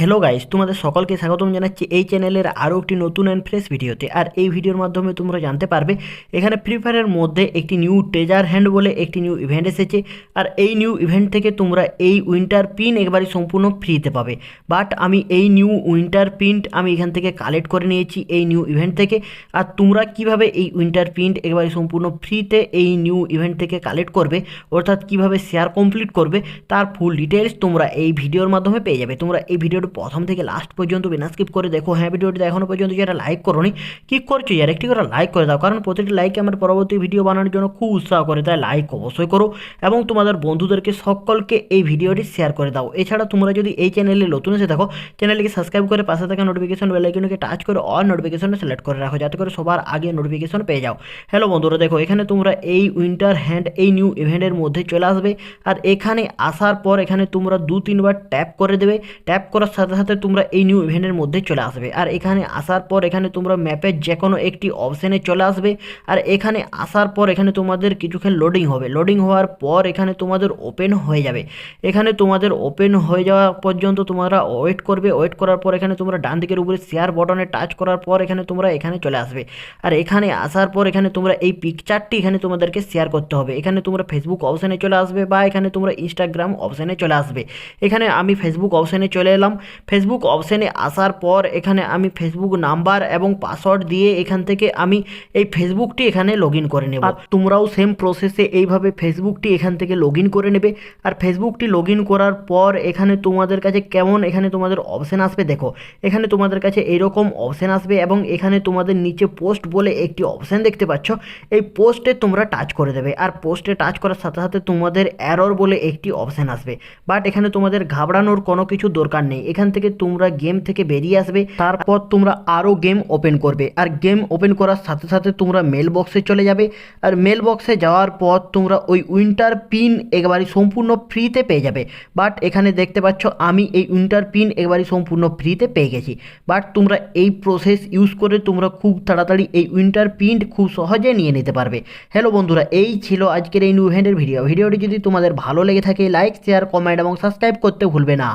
Hello guys তোমাদের সকলকে স্বাগতম জানাচ্ছি এই চ্যানেলের আরও একটি নতুন অ্যান্ড ফ্রেশ ভিডিওতে আর এই ভিডিওর মাধ্যমে তোমরা জানতে পারবে, এখানে ফ্রি ফায়ারের মধ্যে একটি নিউ ট্রেজার হ্যান্ড বলে একটি নিউ ইভেন্ট এসেছে। আর এই নিউ ইভেন্ট থেকে তোমরা এই উইন্টার পিন একবারই সম্পূর্ণ ফ্রিতে পাবে। বাট আমি এই নিউ উইন্টার পিন্ট আমি এখান থেকে কালেক্ট করে নিয়েছি এই নিউ ইভেন্ট থেকে। আর তোমরা কীভাবে এই উইন্টার পিন্ট একবারে সম্পূর্ণ ফ্রিতে এই নিউ ইভেন্ট থেকে কালেক্ট করবে, অর্থাৎ কীভাবে শেয়ার কমপ্লিট করবে, তার ফুল ডিটেলস তোমরা এই ভিডিওর মাধ্যমে পেয়ে যাবে। তোমরা এই ভিডিওটি প্রথম থেকে লাস্ট পর্যন্ত বিনা স্কিপ করে দেখো। হ্যাঁ ভিডিওটি এখনও পর্যন্ত যারা লাইক করোনি কি করছ যার একটি করে লাইক করে দাও, কারণ প্রতিটি লাইক আমার পরবর্তী ভিডিও বানানোর জন্য খুব উৎসাহ করে, তাই লাইক অবশ্যই করো এবং তোমাদের বন্ধুদেরকে সকলকে এই ভিডিওটি শেয়ার করে দাও। এছাড়া তোমরা যদি এই চ্যানেলে নতুন এসে থাকো চ্যানেলকে সাবস্ক্রাইব করে পাশে থাকা নোটিফিকেশন বেলাইকনকে টাচ করে অল নোটিফিকেশনে সিলেক্ট করে রাখো, যাতে করে সবার আগে নোটিফিকেশন পেয়ে যাও। হ্যালো বন্ধুরা, দেখো এখানে তোমরা এই উইন্টার হ্যান্ড এই নিউ ইভেন্টের মধ্যে চলে আসবে। আর এখানে আসার পর এখানে তোমরা দু তিনবার ট্যাপ করে দেবে। ট্যাপ করার সাথে সাথে তোমরা এই নিউ ইভেন্টের মধ্যে চলে আসবে। আর এখানে আসার পর এখানে তোমরা ম্যাপের যে কোনো একটি অপশানে চলে আসবে। আর এখানে আসার পর এখানে তোমাদের কিছুক্ষণ লোডিং হবে। লোডিং হওয়ার পর এখানে তোমাদের ওপেন হয়ে যাবে। এখানে তোমাদের ওপেন হয়ে যাওয়া পর্যন্ত তোমরা ওয়েট করবে। ওয়েট করার পর এখানে তোমরা ডান দিকের উপরে শেয়ার বটনে টাচ করার পর এখানে তোমরা এখানে চলে আসবে। আর এখানে আসার পর এখানে তোমরা এই পিকচারটি এখানে তোমাদেরকে শেয়ার করতে হবে। এখানে তোমরা ফেসবুক অপশানে চলে আসবে বা এখানে তোমরা ইনস্টাগ্রাম অপশানে চলে আসবে। এখানে আমি ফেসবুক অপশানে চলে এলাম। ফেসবুক অপশানে আসার পর এখানে আমি ফেসবুক নাম্বার এবং পাসওয়ার্ড দিয়ে এখান থেকে আমি এই ফেসবুকটি এখানে লগ ইন করে নেব। আর তোমরাও সেম প্রসেসে এইভাবে ফেসবুকটি এখান থেকে লগ ইন করে নেবে। আর ফেসবুকটি লগ ইন করার পর এখানে তোমাদের কাছে কেমন এখানে তোমাদের অপশান আসবে দেখো। এখানে তোমাদের কাছে এইরকম অপশান আসবে এবং এখানে তোমাদের নিচে পোস্ট বলে একটি অপশান দেখতে পাচ্ছ। এই পোস্টে তোমরা টাচ করে দেবে। আর পোস্টে টাচ করার সাথে সাথে তোমাদের অ্যারর বলে একটি অপশান আসবে। বাট এখানে তোমাদের ঘাবড়ানোর কোনো কিছু দরকার নেই। এখান থেকে তোমরা গেম থেকে বেরিয়ে আসবে। তারপর তোমরা আরও গেম ওপেন করবে। আর গেম ওপেন করার সাথে সাথে তোমরা মেল বক্সে চলে যাবে। আর মেল বক্সে যাওয়ার পর তোমরা ওই উইন্টার পিন একবারই সম্পূর্ণ ফ্রিতে পেয়ে যাবে। বাট এখানে দেখতে পাচ্ছ, আমি এই উইন্টার পিন একবারই সম্পূর্ণ ফ্রিতে পেয়ে গেছি। বাট তোমরা এই প্রসেস ইউজ করে তোমরা খুব তাড়াতাড়ি এই উইন্টার পিন খুব সহজে নিয়ে নিতে পারবে। হ্যালো বন্ধুরা, এই ছিল আজকের এই নিউ হ্যান্ডের ভিডিও ভিডিওটি যদি তোমাদের ভালো লেগে থাকে লাইক শেয়ার কমেন্ট এবং সাবস্ক্রাইব করতে ভুলবে না।